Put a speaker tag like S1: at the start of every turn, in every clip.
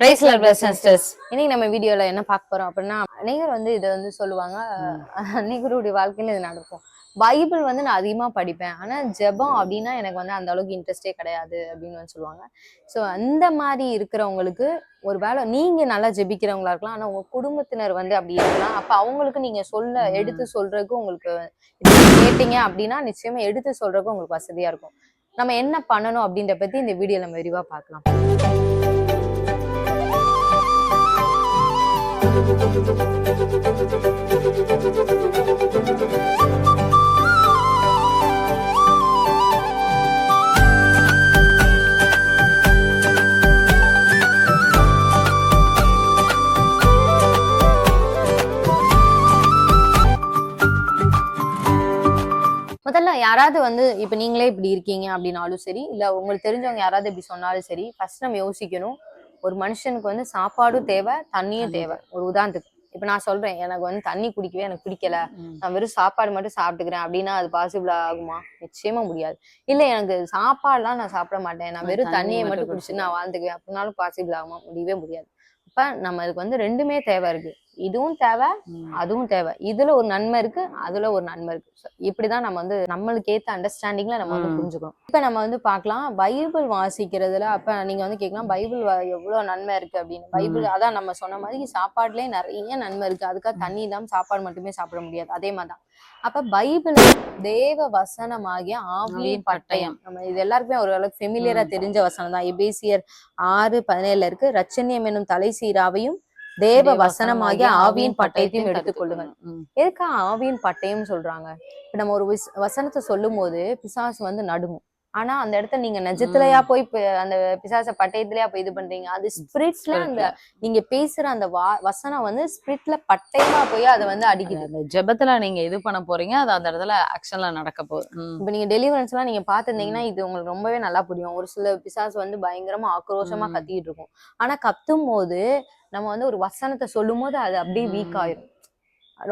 S1: பிரைஸ்ல பிளஸ் இன்னைக்கு நம்ம வீடியோல என்ன பார்க்க போறோம் அப்படின்னா நேகர் வந்து இதை வந்து சொல்லுவாங்க நேகருடைய வாழ்க்கையில இது நடக்கும் பைபிள் வந்து நான் அதிகமாக படிப்பேன் ஆனால் ஜெபம் அப்படின்னா எனக்கு வந்து அந்த அளவுக்கு இன்ட்ரெஸ்டே கிடையாது அப்படின்னு வந்து சொல்லுவாங்க ஸோ அந்த மாதிரி இருக்கிறவங்களுக்கு ஒரு வேளை நீங்கள் நல்லா ஜெபிக்கிறவங்களா இருக்கலாம் ஆனால் உங்கள் குடும்பத்தினர் வந்து அப்படி இருக்கலாம் அப்போ அவங்களுக்கு நீங்கள் சொல்ல எடுத்து சொல்கிறதுக்கு உங்களுக்கு கேட்டீங்க அப்படின்னா நிச்சயமாக எடுத்து சொல்கிறதுக்கு உங்களுக்கு வசதியாக இருக்கும் நம்ம என்ன பண்ணணும் அப்படின்ற பற்றி இந்த வீடியோ நம்ம விரிவாக பார்க்கலாம் யாராவது வந்து இப்போ நீங்களே இப்படி இருக்கீங்க அப்படின்னாலும் சரி இல்லை உங்களுக்கு தெரிஞ்சவங்க யாராவது இப்படி சொன்னாலும் சரி ஃபர்ஸ்ட் நம்ம யோசிக்கணும் ஒரு மனுஷனுக்கு வந்து சாப்பாடும் தேவை தண்ணியும் தேவை ஒரு உதாரணத்துக்கு இப்ப நான் சொல்றேன் எனக்கு வந்து தண்ணி குடிக்கவே எனக்கு பிடிக்கல நான் வெறும் சாப்பாடு மட்டும் சாப்பிட்டுக்கிறேன் அப்படின்னா அது பாசிபிள் ஆகுமா நிச்சயமா முடியாது இல்ல எனக்கு சாப்பாடுலாம் நான் சாப்பிட மாட்டேன் நான் வெறும் தண்ணியை மட்டும் குடிச்சு நான் வாழ்ந்துக்குவேன் அப்படின்னாலும் பாசிபிள் ஆகுமா முடியவே முடியாது அப்ப நம்ம அதுக்கு வந்து ரெண்டுமே தேவை இருக்கு இதுவும் தேவை அதுவும் தேவை இதுல ஒரு நன்மை இருக்கு அதுல ஒரு நன்மை இருக்கு இப்படிதான் நம்ம வந்து நம்மளுக்கு ஏத்த அண்டர்ஸ்டாண்டிங்ல நம்ம வந்து புரிஞ்சுக்கணும் இப்ப நம்ம வந்து பாக்கலாம் பைபிள் வாசிக்கிறதுல அப்ப நீங்க வந்து கேட்கலாம் பைபிள் எவ்வளவு நன்மை இருக்கு அப்படின்னு பைபிள் அதான் நம்ம சொன்ன மாதிரி சாப்பாடுலயே நிறைய நன்மை இருக்கு அதுக்காக தண்ணி தான் சாப்பாடு மட்டுமே சாப்பிட முடியாது அதே மாதிரிதான் அப்ப பைபிள் தேவ வசனமாகிய ஆவியின் பட்டயம் நம்ம இது எல்லாருக்குமே ஒரு அளவுக்கு ஃபெமிலியரா தெரிஞ்ச வசனம் தான் எபேசியர் ஆறு பதினேழுல இருக்கு ரச்சனியம் என்னும் தலை சீராவையும் தேவ வசனமாகிய ஆவியின் பட்டயத்தையும் எடுத்துக்கொள்ளுங்கள் எதுக்கா ஆவியின் பட்டயம் சொல்றாங்க இப்ப நம்ம ஒரு வசனத்தை சொல்லும் போது பிசாசு வந்து நடுங்கும் ஆனா அந்த இடத்த நீங்க நிஜத்துலயா போய் அந்த பிசாச பட்டயத்திலயா போய் இது பண்றீங்க அது ஸ்பிரிட்ல அந்த நீங்க பேசுற அந்த வசனம் வந்து ஸ்பிரிட்ல பட்டயமா போய் அதை வந்து அடிக்குது
S2: ஜபத்துல நீங்க இது பண்ண போறீங்க அது அந்த இடத்துல ஆக்ஷன்ல நடக்க போகுது
S1: இப்ப நீங்க டெலிவரன்ஸ் எல்லாம் நீங்க பாத்துருந்தீங்கன்னா இது உங்களுக்கு ரொம்பவே நல்லா புரியும் ஒரு சில பிசாசு வந்து பயங்கரமா ஆக்ரோஷமா கத்திட்டு இருக்கும் ஆனா கத்தும் போது நம்ம வந்து ஒரு வசனத்தை சொல்லும் போது அது அப்படியே வீக் ஆயிரும்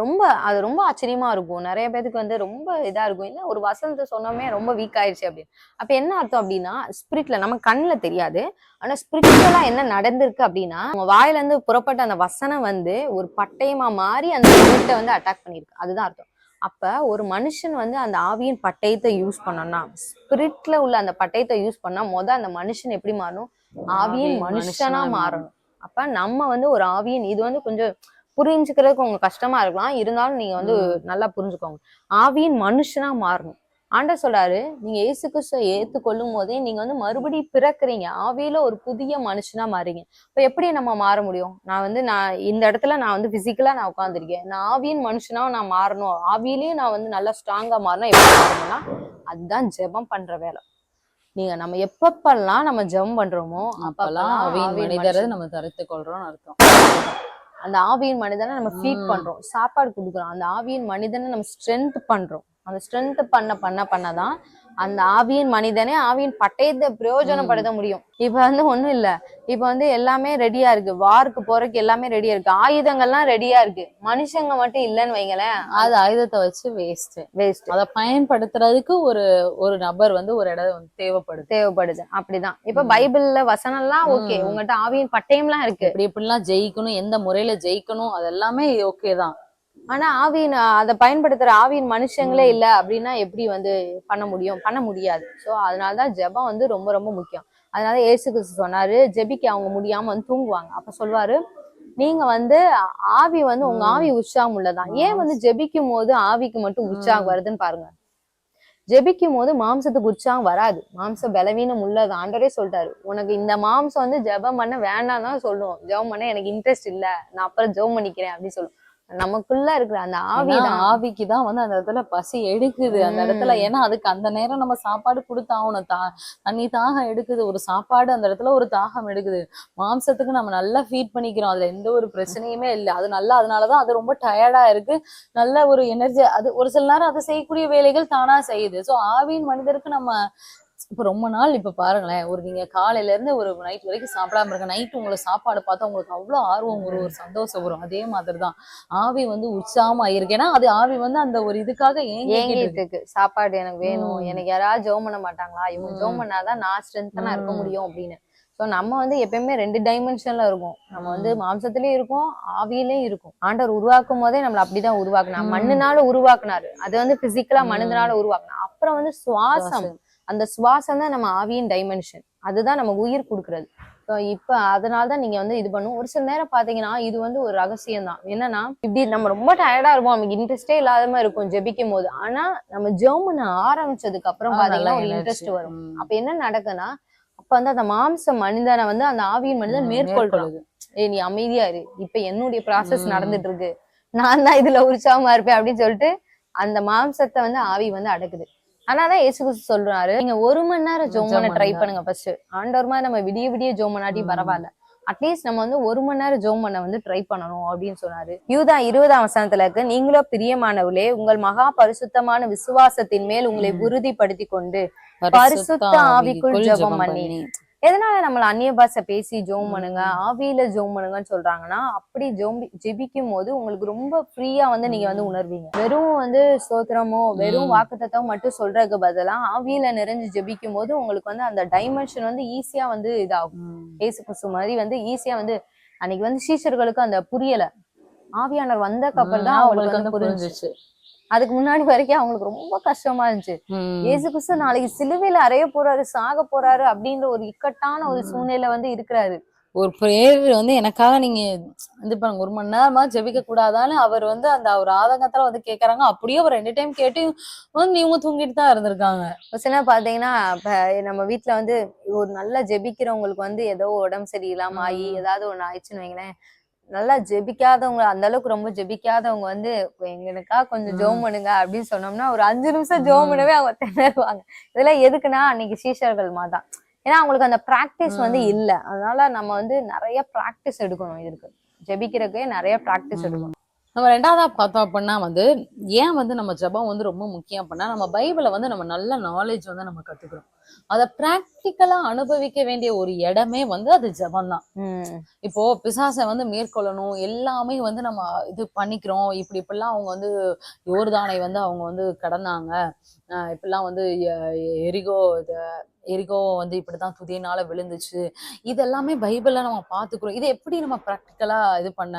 S1: ரொம்ப அது ரொம்ப ஆச்சரியமா இருக்கும் நிறைய பேருக்கு வந்து ரொம்ப இதா இருக்கும் இல்ல ஒரு வசந்த சொன்னோமே ரொம்ப வீக் ஆயிடுச்சு அப்படின்னு அப்ப என்ன அர்த்தம் அப்படின்னா ஸ்பிரிட்ல நம்ம கண்ணுல தெரியாது ஆனா ஸ்பிரிச்சுவலா என்ன நடந்திருக்கு அப்படின்னா நம்ம வாயில இருந்து புறப்பட்ட அந்த வசனம் வந்து ஒரு பட்டயமா மாறி அந்த ஸ்பிரிட்ட வந்து அட்டாக் பண்ணிருக்கு அதுதான் அர்த்தம் அப்ப ஒரு மனுஷன் வந்து அந்த ஆவியின் பட்டயத்தை யூஸ் பண்ணோம்னா ஸ்பிரிட்ல உள்ள அந்த பட்டயத்தை யூஸ் பண்ணா முத அந்த மனுஷன் எப்படி மாறணும் ஆவியின் மனுஷனா மாறணும் அப்ப நம்ம வந்து ஒரு ஆவியின் இது வந்து கொஞ்சம் புரிஞ்சுக்கிறதுக்கு உங்க கஷ்டமா இருக்கலாம் இருந்தாலும் நீங்க வந்து நல்லா புரிஞ்சுக்கோங்க ஆவியின் மனுஷனா மாறணும் ஆண்டா சொல்றாரு நீங்க ஏசு கிறிஸ்துவ ஏத்துக்கொள்ளும் போதே நீங்க வந்து மறுபடியும் பிறக்குறீங்க ஆவியில ஒரு புதிய மனுஷனா மாறீங்க இப்ப எப்படி நம்ம மாற முடியும் நான் வந்து நான் இந்த இடத்துல நான் வந்து பிசிக்கலா நான் உட்காந்துருக்கேன் நான் ஆவியின் மனுஷனா நான் மாறணும் ஆவியிலயும் நான் வந்து நல்லா ஸ்ட்ராங்கா மாறணும் எப்படி மாறணும்னா அதுதான் ஜெபம் பண்ற வேலை நீங்க நம்ம எப்பப்பெல்லாம் நம்ம ஜெபம் பண்றோமோ
S2: அப்பெல்லாம் ஆவியின் மனிதரை நம்ம தரித்து கொள்றோம்னு அர்த்தம்
S1: அந்த ஆவியின் மனிதனை நம்ம ஃபீட் பண்றோம் சாப்பாடு கொடுக்குறோம் அந்த ஆவியின் மனிதனை நம்ம ஸ்ட்ரென்த் பண்றோம் அந்த ஸ்ட்ரென்த் பண்ண பண்ண பண்ணதான் அந்த ஆவியின் மனிதனே ஆவியின் பட்டயத்தை பிரயோஜனப்படுத்த முடியும் இப்ப வந்து ஒண்ணும் இல்ல இப்ப வந்து எல்லாமே ரெடியா இருக்கு வார்க்கு போறதுக்கு எல்லாமே ரெடியா இருக்கு ஆயுதங்கள்லாம் ரெடியா இருக்கு மனுஷங்க மட்டும் இல்லன்னு வைங்களேன்
S2: அது ஆயுதத்தை வச்சு வேஸ்ட் வேஸ்ட் அதை பயன்படுத்துறதுக்கு ஒரு ஒரு நபர் வந்து ஒரு இடம் தேவைப்படுது
S1: தேவைப்படுது அப்படிதான் இப்ப பைபிள்ல வசனம்லாம் ஓகே உங்கள்கிட்ட ஆவியின் பட்டயம்லாம் இருக்கு
S2: இப்படி இப்படிலாம் ஜெயிக்கணும் எந்த முறையில ஜெயிக்கணும் அதெல்லாமே ஓகே தான்
S1: ஆனா ஆவியின் அதை பயன்படுத்துற ஆவியின் மனுஷங்களே இல்ல அப்படின்னா எப்படி வந்து பண்ண முடியும் பண்ண முடியாது ஸோ அதனாலதான் ஜெபம் வந்து ரொம்ப ரொம்ப முக்கியம் அதனால ஏசு கிறிஸ்து சொன்னாரு ஜெபிக்க அவங்க முடியாம வந்து தூங்குவாங்க அப்ப சொல்வாரு நீங்க வந்து ஆவி வந்து உங்க ஆவி உற்சாகம் உள்ளதான் ஏன் வந்து ஜெபிக்கும் போது ஆவிக்கு மட்டும் உற்சாகம் வருதுன்னு பாருங்க ஜெபிக்கும் போது மாம்சத்துக்கு உற்சாகம் வராது மாம்ச பலவீனம் உள்ளது ஆண்டரே சொல்லிட்டாரு உனக்கு இந்த மாம்சம் வந்து ஜெபம் பண்ண வேண்டாம் தான் சொல்லுவோம் ஜெபம் பண்ண எனக்கு இன்ட்ரெஸ்ட் இல்ல நான் அப்புறம் ஜெபம் பண்ணிக்கிறேன் அப்படின்னு சொல்லுவோம் நமக்குள்ள இருக்கிற அந்த ஆவி
S2: ஆவிக்கு தான் வந்து அந்த இடத்துல பசி எடுக்குது அந்த இடத்துல ஏன்னா அதுக்கு அந்த நேரம் நம்ம சாப்பாடு கொடுத்தாவணும் தா தண்ணி தாகம் எடுக்குது ஒரு சாப்பாடு அந்த இடத்துல ஒரு தாகம் எடுக்குது மாம்சத்துக்கு நம்ம நல்லா ஃபீட் பண்ணிக்கிறோம் அதுல எந்த ஒரு பிரச்சனையுமே இல்லை அது நல்லா அதனாலதான் அது ரொம்ப டயர்டா இருக்கு நல்ல ஒரு எனர்ஜி அது ஒரு சில நேரம் அதை செய்யக்கூடிய வேலைகள் தானா செய்யுது சோ ஆவியின் மனிதருக்கு நம்ம இப்போ ரொம்ப நாள் இப்போ பாருங்களேன் ஒரு நீங்கள் காலையிலேருந்து ஒரு நைட் வரைக்கும் சாப்பிடாம இருக்க நைட் உங்களை சாப்பாடு பார்த்தா உங்களுக்கு அவ்வளோ ஆர்வம் ஒரு ஒரு சந்தோஷம் வரும் அதே மாதிரி தான் ஆவி வந்து உற்சாகமாக இருக்கு ஏன்னா அது ஆவி வந்து அந்த ஒரு இதுக்காக
S1: ஏங்கிட்டு இருக்கு சாப்பாடு எனக்கு வேணும் எனக்கு யாராவது ஜோம் பண்ண மாட்டாங்களா இவங்க ஜோம் பண்ணாதான் நான் ஸ்ட்ரென்த்தனா இருக்க முடியும் அப்படின்னு ஸோ நம்ம வந்து எப்பயுமே ரெண்டு டைமென்ஷன்ல இருக்கும் நம்ம வந்து மாம்சத்திலயும் இருக்கும் ஆவியிலயும் இருக்கும் ஆண்டவர் உருவாக்கும் போதே நம்மள அப்படிதான் உருவாக்குனா மண்ணுனால உருவாக்குனாரு அது வந்து பிசிக்கலா மனிதனால உருவாக்குனா அப்புறம் வந்து சுவாசம் அந்த சுவாசம் தான் நம்ம ஆவியின் டைமென்ஷன் அதுதான் நம்ம உயிர் கொடுக்கறது இப்ப அதனாலதான் நீங்க வந்து இது பண்ணும் ஒரு சில நேரம் பாத்தீங்கன்னா இது வந்து ஒரு ரகசியம் தான் என்னன்னா இப்படி நம்ம ரொம்ப டயர்டா இருப்போம் நமக்கு இன்ட்ரெஸ்டே இல்லாத மாதிரி இருக்கும் ஜெபிக்கும் போது ஆனா நம்ம ஜெர்மன் ஆரம்பிச்சதுக்கு அப்புறம் பாத்தீங்கன்னா ஒரு இன்ட்ரெஸ்ட் வரும் அப்ப என்ன நடக்குன்னா அப்ப வந்து அந்த மாம்ச மனிதனை வந்து அந்த ஆவியின் மனிதன் மேற்கொள்றாங்க ஏ நீ அமைதியா இரு இப்ப என்னுடைய ப்ராசஸ் நடந்துட்டு இருக்கு நான் தான் இதுல உற்சாகமா இருப்பேன் அப்படின்னு சொல்லிட்டு அந்த மாம்சத்தை வந்து ஆவி வந்து அடக்குது ஆனாதான் ஏசு குசு சொல்றாரு நீங்க ஒரு மணி நேரம் ஜோம் பண்ண ட்ரை பண்ணுங்க ஃபர்ஸ்ட் ஆண்டவர் மாதிரி நம்ம விடிய விடிய ஜோம் பண்ணாட்டி பரவாயில்ல அட்லீஸ்ட் நம்ம வந்து ஒரு மணி நேரம் ஜோம் பண்ண வந்து ட்ரை பண்ணணும் அப்படின்னு சொன்னாரு யூதா இருபதாம் வசனத்துல இருக்கு நீங்களோ பிரியமானவளே உங்கள் மகா பரிசுத்தமான விசுவாசத்தின் மேல் உங்களை உறுதிப்படுத்தி கொண்டு பரிசுத்த ஆவிக்குள் ஜபம் பண்ணி எதனால நம்மள அந்நிய பாஷை பேசி ஜோம் பண்ணுங்க ஆவியில ஜோம் பண்ணுங்கன்னு சொல்றாங்கன்னா அப்படி ஜோம் ஜெபிக்கும் போது உங்களுக்கு ரொம்ப ஃப்ரீயா வந்து நீங்க வந்து உணர்வீங்க வெறும் வந்து சோத்திரமோ வெறும் வாக்குத்தத்தோ மட்டும் சொல்றதுக்கு பதிலா ஆவியில நிறைஞ்சு ஜெபிக்கும் போது உங்களுக்கு வந்து அந்த டைமென்ஷன் வந்து ஈஸியா வந்து இதாகும் ஏசு குசு மாதிரி வந்து ஈஸியா வந்து அன்னைக்கு வந்து சீஷர்களுக்கு அந்த புரியல ஆவியானர் வந்தக்கு அப்புறம் தான் அவங்களுக்கு வந்து புரிஞ்சிச்சு அதுக்கு முன்னாடி வரைக்கும் அவங்களுக்கு ரொம்ப கஷ்டமா இருந்துச்சு ஏசு கிறிஸ்து நாளைக்கு சிலுவையில அறைய போறாரு சாக போறாரு அப்படின்ற ஒரு இக்கட்டான ஒரு சூழ்நிலை வந்து இருக்கிறாரு
S2: ஒரு பிரேயர் வந்து எனக்காக நீங்க இது பண்ணுங்க ஒரு மணி நேரமா ஜெபிக்க கூடாதான்னு அவர் வந்து அந்த ஒரு ஆதங்கத்துல வந்து கேக்குறாங்க அப்படியே ஒரு ரெண்டு டைம் கேட்டு வந்து இவங்க தூங்கிட்டு தான் இருந்திருக்காங்க
S1: சில பாத்தீங்கன்னா நம்ம வீட்டுல வந்து ஒரு நல்லா ஜெபிக்கிறவங்களுக்கு வந்து ஏதோ உடம்பு சரியில்லாம ஆகி ஏதாவது ஒண்ணு ஆயிடுச்சுன்னு வைங்களேன் நல்லா ஜெபிக்காதவங்க அந்த அளவுக்கு ரொம்ப ஜெபிக்காதவங்க வந்து எங்கனுக்கா கொஞ்சம் ஜோம் பண்ணுங்க அப்படின்னு சொன்னோம்னா ஒரு அஞ்சு நிமிஷம் ஜோம் பண்ணவே அவங்க திணறுவாங்க இதெல்லாம் எதுக்குன்னா அன்னைக்கு சீஷர்கள் மாதான் ஏன்னா அவங்களுக்கு அந்த ப்ராக்டிஸ் வந்து இல்லை அதனால நம்ம வந்து நிறைய ப்ராக்டிஸ் எடுக்கணும் இதுக்கு ஜெபிக்கிறதுக்கே நிறைய ப்ராக்டிஸ் எடுக்கணும்
S2: நம்ம ரெண்டாவதாக பார்த்தோம் அப்படின்னா வந்து ஏன் வந்து நம்ம ஜபம் வந்து ரொம்ப முக்கியம் அப்படின்னா நம்ம பைபிளை வந்து நம்ம நல்ல நாலேஜ் வந்து நம்ம கற்றுக்கிறோம் அதை ப்ராக்டிக்கலாக அனுபவிக்க வேண்டிய ஒரு இடமே வந்து அது ஜபம் தான் இப்போ பிசாசை வந்து மேற்கொள்ளணும் எல்லாமே வந்து நம்ம இது பண்ணிக்கிறோம் இப்படி இப்படிலாம் அவங்க வந்து யோர்தானை வந்து அவங்க வந்து கடந்தாங்க இப்படிலாம் வந்து எரிகோ எரிகோவை வந்து இப்படி தான் துதியினால விழுந்துச்சு இதெல்லாமே பைபிளில் நம்ம பாத்துக்கிறோம் இதை எப்படி நம்ம ப்ராக்டிக்கலாக இது பண்ண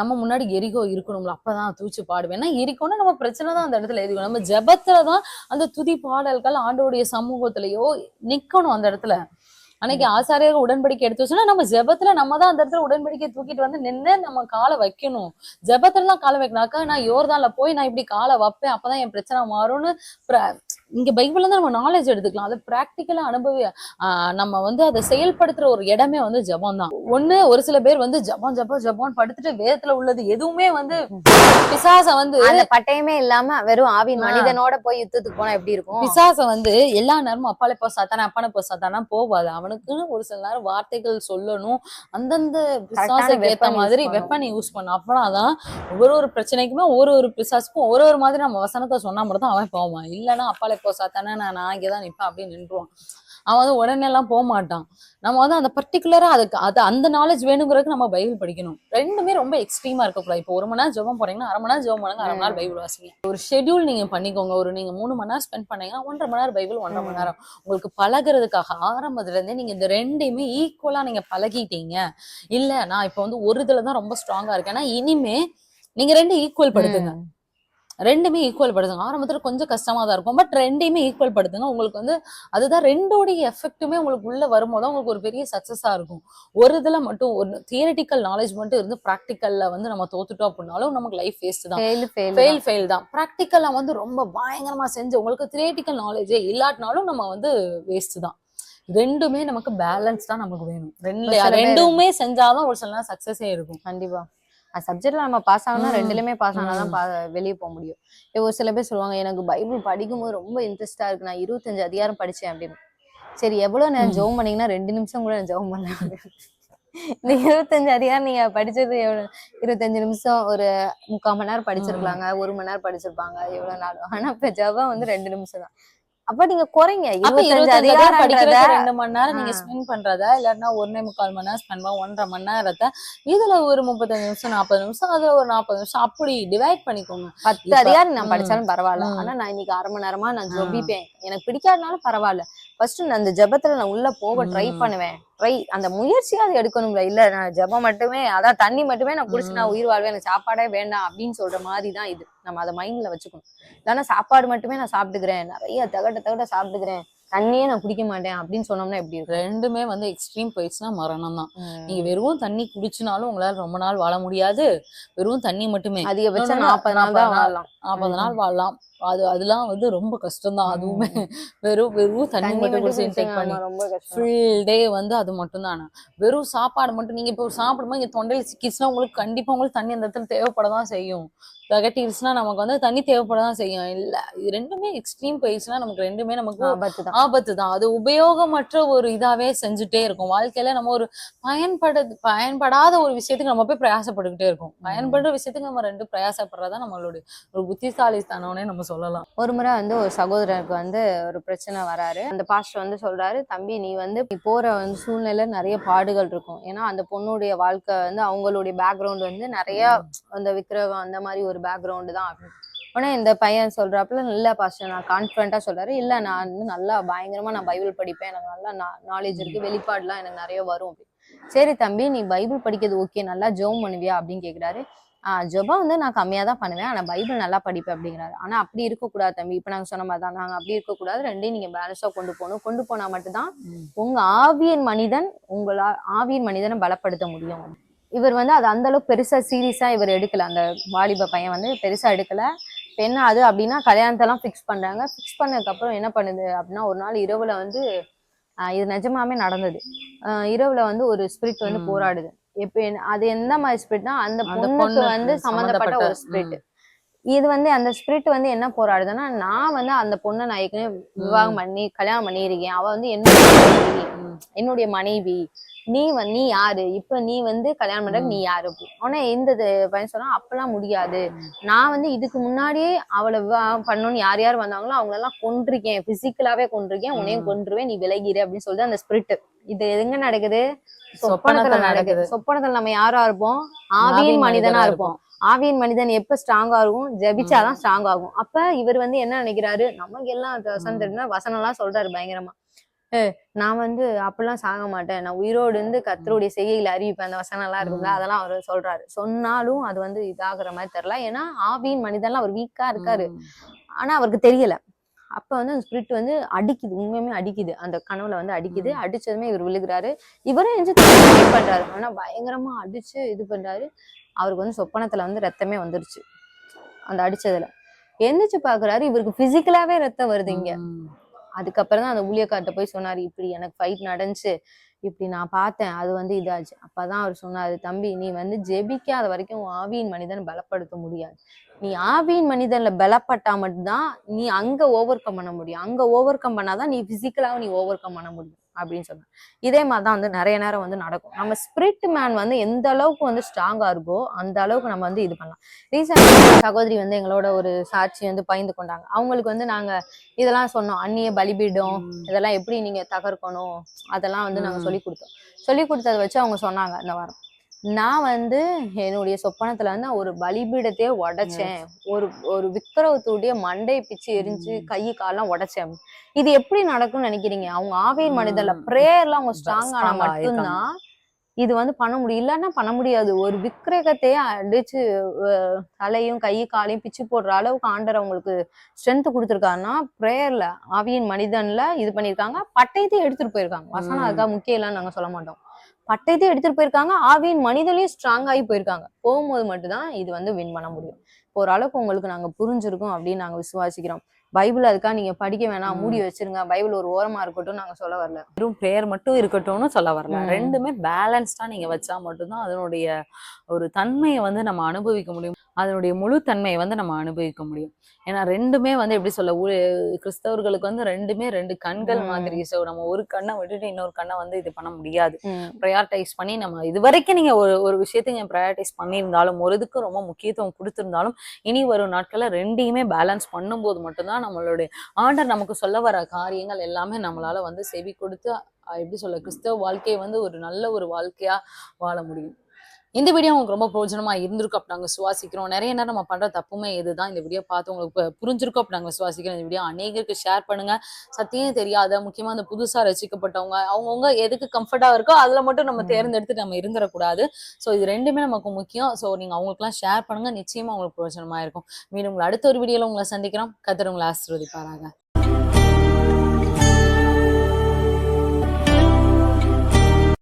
S2: நம்ம முன்னாடி எரிகோ இருக்கணும்ல அப்பதான் தூச்சு பாடுவேன் ஏன்னா எரிகோன்னா நம்ம பிரச்சனை தான் அந்த இடத்துல எரிக்கும் நம்ம ஜபத்துலதான் தான் அந்த துதி பாடல்கள் ஆண்டோடைய சமூகத்திலயோ நிற்கணும் அந்த இடத்துல அன்னைக்கு ஆசாரியாக உடன்படிக்கை எடுத்து வச்சோன்னா நம்ம ஜபத்துல நம்ம தான் அந்த இடத்துல உடன்படிக்கை தூக்கிட்டு வந்து நின்று நம்ம காலை வைக்கணும் ஜெபத்துல தான் காலை வைக்கணும் அக்கா நான் யோர்தான்ல போய் நான் இப்படி காலை வைப்பேன் அப்பதான் என் பிரச்சனை மாறும்னு இங்க பைபிள் இருந்து நம்ம நாலேஜ் எடுத்துக்கலாம் அதை பிராக்டிக்கலா அனுபவி நம்ம வந்து அதை செயல்படுத்துற ஒரு இடமே வந்து ஜபம் தான் ஒண்ணு ஒரு சில பேர் வந்து ஜபம் ஜபம் ஜபம் படுத்துட்டு வேதத்துல உள்ளது எதுவுமே வந்து பிசாச
S1: வந்து பட்டயமே இல்லாம வெறும் ஆவி மனிதனோட போய் யுத்தத்துக்கு போனா எப்படி இருக்கும்
S2: பிசாச வந்து எல்லா நேரமும் அப்பாலே போ சாத்தானே அப்பானே போ சாத்தானா போவாது அவனுக்குன்னு ஒரு சில நேரம் வார்த்தைகள் சொல்லணும் அந்தந்த பிசாசுக்கு ஏத்த மாதிரி வெப்பனை யூஸ் பண்ணும் அப்பனாதான் ஒரு ஒரு பிரச்சனைக்குமே ஒரு ஒரு பிசாசுக்கும் ஒரு ஒரு மாதிரி நம்ம வசனத்தை சொன்னா மட்டும் தான் அவன் போவான் இல்லைன்னா அப்பாலே போ சாத்தானே நான் நான் இங்கே தான் நிற்பேன் அப்படின்னு நின்றுவான் அவன் வந்து உடனே எல்லாம் போக மாட்டான் நம்ம வந்து அந்த பர்டிகுலரா அதுக்கு அது அந்த நாலேஜ் வேணுங்கிறதுக்கு நம்ம பைபிள் படிக்கணும் ரெண்டுமே ரொம்ப எக்ஸ்ட்ரீமா இருக்கக்கூடாது இப்போ ஒரு மணி நேரம் ஜெபம் போறீங்கன்னா அரை மணி நேரம் ஜெபம் பண்ணுங்க அரை மணி நேரம் பைபிள் வாசிங்க ஒரு ஷெடியூல் நீங்க பண்ணிக்கோங்க ஒரு நீங்க மூணு மணி நேரம் ஸ்பெண்ட் பண்ணீங்கன்னா ஒன்றரை மணி நேரம் பைபிள் ஒன்றரை மணி நேரம் உங்களுக்கு பழகிறதுக்காக ஆரம்பத்துல இருந்தே நீங்க இந்த ரெண்டையுமே ஈக்குவலா நீங்க பழகிட்டீங்க இல்ல நான் இப்ப வந்து ஒரு இதுல தான் ரொம்ப ஸ்ட்ராங்கா இருக்கேன் ஆனா இனிமே நீங்க ரெண்டு ஈக்குவல் படுத்துங்க ரெண்டுமே ஈக்குவல் படுத்துங்க ஆரம்பத்தில் கொஞ்சம் கஷ்டமாக தான் இருக்கும் பட் ரெண்டையுமே ஈக்குவல் படுத்துங்க உங்களுக்கு வந்து அதுதான் ரெண்டோடைய எஃபெக்ட்டுமே உங்களுக்கு உள்ளே வரும்போது உங்களுக்கு ஒரு பெரிய சக்ஸஸாக இருக்கும் ஒரு இதில் மட்டும் ஒரு தியரட்டிக்கல் நாலேஜ் மட்டும் இருந்து ப்ராக்டிக்கலில் வந்து நம்ம தோத்துட்டோம் அப்படின்னாலும் நமக்கு லைஃப் வேஸ்ட் தான் ஃபெயில் ஃபெயில் தான் ப்ராக்டிக்கலாக வந்து ரொம்ப பயங்கரமாக செஞ்சு உங்களுக்கு தியரட்டிக்கல் நாலேஜே இல்லாட்டினாலும் நம்ம வந்து வேஸ்ட் தான் ரெண்டுமே நமக்கு பேலன்ஸ் தான் நமக்கு வேணும் ரெண்டு ரெண்டுமே செஞ்சாதான் ஒரு சில நாள் சக்சஸே இருக்கும்
S1: கண்டிப்பா அந்த சப்ஜெக்ட்ல நம்ம பாஸ் ஆகணும் ரெண்டுலயுமே பாஸ் ஆனாதான் வெளியே போக முடியும் ஒரு சில பேர் சொல்லுவாங்க எனக்கு பைபிள் படிக்கும்போது ரொம்ப இன்ட்ரெஸ்டா இருக்கு நான் இருபத்தஞ்சு அதிகாரம் படிச்சேன் அப்படின்னு சரி எவ்வளவு நேரம் ஜெபம் பண்ணீங்கன்னா ரெண்டு நிமிஷம் கூட நான் ஜெபம் பண்ணேன் இந்த இருபத்தஞ்சு அதிகாரம் நீங்க படிச்சது எவ்வளவு இருபத்தஞ்சு நிமிஷம் ஒரு முக்கால் மணி நேரம் படிச்சிருக்காங்க ஒரு மணி நேரம் படிச்சிருப்பாங்க எவ்வளவு நாள் ஆனா இப்ப ஜபம் வந்து ரெண்டு நிமிஷம் தான் அப்ப நீங்க குறைங்க
S2: படிக்கிறத ரெண்டு மணி நேரம் நீங்க ஸ்பெண்ட் பண்றதா இல்லன்னா ஒன்னே முக்கால் மணி நேரம் ஸ்பெண்ட் பண்ண ஒன்றரை மணி நேரத்தை இதுல ஒரு முப்பத்தஞ்சு நிமிஷம் நாற்பது நிமிஷம் அதுல ஒரு நாற்பது நிமிஷம் அப்படி டிவைட் பண்ணிக்கோங்க
S1: பத்து அதிகாரம் நான் படிச்சாலும் பரவாயில்ல ஆனா நான் இன்னைக்கு அரை மணி நேரமா நான் ஜொபிப்பேன் எனக்கு பிடிக்காதனாலும் பரவாயில்ல ஃபர்ஸ்ட் நான் அந்த ஜபத்துல நான் உள்ள போக ட்ரை பண்ணுவேன் ட்ரை அந்த முயற்சியாவது எடுக்கணும்ல இல்ல நான் ஜபம் மட்டுமே அதான் தண்ணி மட்டுமே நான் குடிச்சு நான் உயிர் வாழ்வேன் எனக்கு சாப்பாடே வேண்டாம் அப்படின்னு சொல்ற மாதிரி தான் இது நம்ம அதை மைண்ட்ல வச்சுக்கணும் இல்லைன்னா சாப்பாடு மட்டுமே நான் சாப்பிட்டுக்கிறேன் நிறைய தகட்ட தகட்ட சாப்பிட்டுக்கிறேன் தண்ணியே நான் குடிக்க மாட்டேன் அப்படின்னு சொன்னோம்னா எப்படி
S2: ரெண்டுமே வந்து எக்ஸ்ட்ரீம் போயிடுச்சுன்னா மரணம் தான் நீங்க வெறும் தண்ணி குடிச்சினாலும் உங்களால ரொம்ப நாள் வாழ முடியாது வெறும் தண்ணி மட்டுமே
S1: அதிகபட்சம் நாற்பது நாள் தான் வாழலாம்
S2: நாற்பது நாள் வாழலாம் அது அதெல்லாம் வந்து ரொம்ப கஷ்டம் தான் அதுவுமே வெறும் வெறும் தண்ணி மட்டும் குடிச்சு இன்டேக் பண்ணி ஃபுல் டே வந்து அது மட்டும் தான் வெறும் சாப்பாடு மட்டும் நீங்க இப்போ சாப்பிடும்போது இங்க தொண்டையில் சிக்கிச்சுன்னா உங்களுக்கு கண்டிப்பா உங்களுக்கு தண்ணி அந்த இடத்துல தேவைப்பட தான் செய்யும் தகட்டிடுச்சுன்னா நமக்கு வந்து தண்ணி தேவைப்பட தான் செய்யும் இல்ல ரெண்டுமே எக்ஸ்ட்ரீம் போயிடுச்சுன்னா நமக்கு ரெண்டுமே நமக்கு ஆபத்து தான் அது உபயோகமற்ற ஒரு இதாவே செஞ்சுட்டே இருக்கும் வாழ்க்கையில நம்ம ஒரு பயன்பட பயன்படாத ஒரு விஷயத்துக்கு நம்ம போய் பிரயாசப்பட்டுக்கிட்டே இருக்கும் பயன்படுற விஷயத்துக்கு நம்ம ரெண்டு பிரயாசப்படுறதா நம்மளுடைய ஒரு புத்திசாலித்தனம்னே நம்ம சொல்லலாம்
S1: ஒரு முறை வந்து ஒரு சகோதரருக்கு வந்து ஒரு பிரச்சனை வராரு அந்த பாஸ்டர் வந்து சொல்றாரு தம்பி நீ வந்து போற வந்து சூழ்நிலை நிறைய பாடுகள் இருக்கும் ஏன்னா அந்த பொண்ணுடைய வாழ்க்கை வந்து அவங்களுடைய பேக்ரவுண்ட் வந்து நிறைய அந்த விக்ரகம் அந்த மாதிரி ஒரு பேக்ரவுண்டு தான் ஆனால் இந்த பையன் சொல்கிறாப்புல இல்லை பாஸ்டர் நான் கான்ஃபிடண்ட்டாக சொல்றாரு இல்லை நான் வந்து நல்லா பயங்கரமாக நான் பைபிள் படிப்பேன் எனக்கு நல்லா நாலேஜ் இருக்குது வெளிப்பாடுலாம் எனக்கு நிறைய வரும் அப்படின்னு சரி தம்பி நீ பைபிள் படிக்கிறது ஓகே நல்லா ஜோம் பண்ணுவியா அப்படின்னு ஆஹ் ஜொபம் வந்து நான் கம்மியாக தான் பண்ணுவேன் ஆனால் பைபிள் நல்லா படிப்பேன் அப்படிங்கிறாரு ஆனால் அப்படி இருக்கக்கூடாது தம்பி இப்போ நாங்கள் சொன்ன மாதிரி நாங்க நாங்கள் அப்படி இருக்கக்கூடாது ரெண்டையும் நீங்கள் பேலன்ஸாக கொண்டு போகணும் கொண்டு போனால் மட்டும்தான் உங்கள் ஆவியன் மனிதன் உங்களா ஆவியன் மனிதனை பலப்படுத்த முடியும் இவர் வந்து அது அந்த அளவுக்கு பெருசாக சீரியஸாக இவர் எடுக்கலை அந்த வாலிப பையன் வந்து பெருசாக எடுக்கல பெண் அது அப்படின்னா கல்யாணத்தெல்லாம் ஃபிக்ஸ் பிக்ஸ் ஃபிக்ஸ் அப்புறம் என்ன பண்ணுது அப்படின்னா ஒரு நாள் இரவுல வந்து இது நிஜமாவே நடந்தது இரவுல வந்து ஒரு ஸ்பிரிட் வந்து போராடுது எப்ப அது எந்த மாதிரி ஸ்பிரிட்னா அந்த பொண்ணுக்கு வந்து சம்மந்தப்பட்ட ஒரு ஸ்பிரிட் இது வந்து அந்த ஸ்பிரிட் வந்து என்ன போராடுதுன்னா நான் வந்து அந்த பொண்ணை நான் ஏற்கனவே விவாகம் பண்ணி கல்யாணம் பண்ணியிருக்கேன் அவ வந்து என்னுடைய என்னுடைய மனைவி நீ வந்து நீ யாரு இப்ப நீ வந்து கல்யாணம் பண்ற நீ யாரு அப்படி ஆனா இந்த பையன் சொன்னா அப்பெல்லாம் முடியாது நான் வந்து இதுக்கு முன்னாடியே அவளை பண்ணணும்னு யார் யார் வந்தாங்களோ அவங்க எல்லாம் கொண்டிருக்கேன் பிசிக்கலாவே கொண்டிருக்கேன் உன்னையும் கொன்றுவேன் நீ விலகிடு அப்படின்னு சொல்லிட்டு அந்த ஸ்பிரிட் இது எங்க நடக்குது சொப்பனத்துல நடக்குது சொப்பனத்துல நம்ம யாரா இருப்போம் ஆவியின் மனிதனா இருப்போம் ஆவியின் மனிதன் எப்ப ஸ்ட்ராங்கா இருக்கும் ஜபிச்சாதான் ஸ்ட்ராங் ஆகும் அப்ப இவர் வந்து என்ன நினைக்கிறாரு நமக்கு எல்லாம் வசனம் எல்லாம் சொல்றாரு பயங்கரமா நான் வந்து அப்படிலாம் சாக மாட்டேன் நான் உயிரோடு இருந்து கத்தருடைய செய்கையில் அறிவிப்பேன் அந்த எல்லாம் இருக்குல்ல அதெல்லாம் அவர் சொல்றாரு சொன்னாலும் அது வந்து இதாகிற மாதிரி தெரில ஏன்னா ஆவியின் மனிதன்லாம் அவர் வீக்கா இருக்காரு ஆனா அவருக்கு தெரியல அப்ப வந்து அந்த ஸ்பிரிட் வந்து அடிக்குது உண்மையுமே அடிக்குது அந்த கனவுல வந்து அடிக்குது அடிச்சதுமே இவர் விழுகிறாரு இவரும் எஞ்சி பண்றாரு ஆனா பயங்கரமா அடிச்சு இது பண்றாரு அவருக்கு வந்து சொப்பனத்துல வந்து ரத்தமே வந்துருச்சு அந்த அடிச்சதுல எந்திரிச்சு பாக்குறாரு இவருக்கு பிசிக்கலாவே ரத்தம் வருது இங்க அதுக்கப்புறம் தான் அந்த ஊழியக்கார்ட்ட போய் சொன்னார் இப்படி எனக்கு ஃபைட் நடந்துச்சு இப்படி நான் பார்த்தேன் அது வந்து இதாச்சு அப்பதான் அவர் சொன்னாரு தம்பி நீ வந்து ஜெபிக்காத வரைக்கும் ஆவியின் மனிதன் பலப்படுத்த முடியாது நீ ஆவியின் மனிதன்ல பலப்பட்டா மட்டும்தான் நீ அங்க ஓவர் கம் பண்ண முடியும் அங்க ஓவர் கம் பண்ணாதான் நீ பிசிக்கலாவும் நீ ஓவர் கம் பண்ண முடியும் அப்படின்னு சொன்னேன் இதே மாதிரி தான் வந்து நிறைய நேரம் வந்து நடக்கும் நம்ம ஸ்பிரிட் மேன் வந்து எந்த அளவுக்கு வந்து ஸ்ட்ராங்காக இருக்கோ அந்த அளவுக்கு நம்ம வந்து இது பண்ணலாம் ரீசெண்டாக சகோதரி வந்து எங்களோட ஒரு சாட்சி வந்து பயந்து கொண்டாங்க அவங்களுக்கு வந்து நாங்கள் இதெல்லாம் சொன்னோம் அந்நிய பலிபீடம் இதெல்லாம் எப்படி நீங்கள் தகர்க்கணும் அதெல்லாம் வந்து நாங்கள் சொல்லி கொடுத்தோம் சொல்லி கொடுத்ததை வச்சு அவங்க சொன்னாங்க இந்த வாரம் நான் வந்து என்னுடைய சொப்பனத்துல வந்து ஒரு பலிபீடத்தையே உடைச்சேன் ஒரு ஒரு விக்கிரவத்துடைய மண்டை பிச்சு எரிஞ்சு கை காலெல்லாம் உடைச்சேன் இது எப்படி நடக்கும்னு நினைக்கிறீங்க அவங்க ஆவியர் மனிதர்ல எல்லாம் அவங்க ஸ்ட்ராங் ஆனா மட்டும்தான் இது வந்து பண்ண முடியும் இல்லைன்னா பண்ண முடியாது ஒரு விக்கிரகத்தையே அடிச்சு தலையும் கை காலையும் பிச்சு போடுற அளவுக்கு ஆண்டர் அவங்களுக்கு ஸ்ட்ரென்த் கொடுத்துருக்காருன்னா ப்ரேயர்ல ஆவியின் மனிதன்ல இது பண்ணிருக்காங்க பட்டயத்தையும் எடுத்துட்டு போயிருக்காங்க வசனம் அதுதான் முக்கியம் இல்லைன்னு நாங்க சொல்ல மாட்டோம் பட்டையத்தையும் எடுத்துட்டு போயிருக்காங்க ஆவியின் மனிதனையும் ஸ்ட்ராங் ஆகி போயிருக்காங்க போகும்போது மட்டும்தான் இது வந்து வின் பண்ண முடியும் ஓரளவுக்கு உங்களுக்கு நாங்க புரிஞ்சிருக்கோம் அப்படின்னு நாங்க விசுவாசிக்கிறோம் பைபிள் அதுக்காக நீங்க படிக்க வேணாம் மூடி வச்சிருங்க பைபிள் ஒரு ஓரமா இருக்கட்டும் நாங்க சொல்ல வரல வெறும் பிரேயர் மட்டும் இருக்கட்டும்னு சொல்ல வரல ரெண்டுமே பேலன்ஸ்டா நீங்க வச்சா மட்டும்தான் அதனுடைய ஒரு தன்மையை வந்து நம்ம அனுபவிக்க முடியும் அதனுடைய முழு தன்மையை வந்து நம்ம அனுபவிக்க முடியும் ஏன்னா ரெண்டுமே வந்து எப்படி சொல்ல கிறிஸ்தவர்களுக்கு வந்து ரெண்டுமே ரெண்டு கண்கள் மாதிரி சோ நம்ம ஒரு கண்ணை விட்டுட்டு இன்னொரு கண்ணை வந்து இது பண்ண முடியாது ப்ரையார்டைஸ் பண்ணி நம்ம இது வரைக்கும் நீங்க ஒரு ஒரு விஷயத்தை நீங்க ப்ரையார்டைஸ் பண்ணியிருந்தாலும் ஒரு இதுக்கு ரொம்ப முக்கியத்துவம் கொடுத்துருந்தாலும் இனி வரும் நாட்களில் ரெண்டையுமே பேலன்ஸ் பண்ணும்போது மட்டும்தான் தான் நம்மளுடைய ஆண்டர் நமக்கு சொல்ல வர காரியங்கள் எல்லாமே நம்மளால வந்து செவி கொடுத்து எப்படி சொல்ல கிறிஸ்தவ வாழ்க்கையை வந்து ஒரு நல்ல ஒரு வாழ்க்கையா வாழ முடியும் இந்த வீடியோ உங்களுக்கு ரொம்ப பிரோஜனமா இருந்திருக்கும் அப்படி நாங்கள் சுவாசிக்கிறோம் நிறைய நேரம் நம்ம பண்ற தப்புமே இதுதான் இந்த வீடியோ பார்த்து உங்களுக்கு புரிஞ்சிருக்கும் அப்படி நாங்கள் சுவாசிக்கிறோம் இந்த வீடியோ அநேகருக்கு ஷேர் பண்ணுங்க சத்தியம் தெரியாத முக்கியமா அந்த புதுசா ரசிக்கப்பட்டவங்க அவங்கவுங்க எதுக்கு கம்ஃபர்டா இருக்கோ அதுல மட்டும் நம்ம தேர்ந்தெடுத்து நம்ம இருந்துடக்கூடாது ஸோ இது ரெண்டுமே நமக்கு முக்கியம் ஸோ அவங்களுக்கு அவங்களுக்குலாம் ஷேர் பண்ணுங்க நிச்சயமா உங்களுக்கு பிரோஜனமா இருக்கும் மீன் உங்களை அடுத்த ஒரு வீடியோல உங்களை சந்திக்கிறோம் கத்திர உங்களை ஆசிர்வதிப்பாராங்க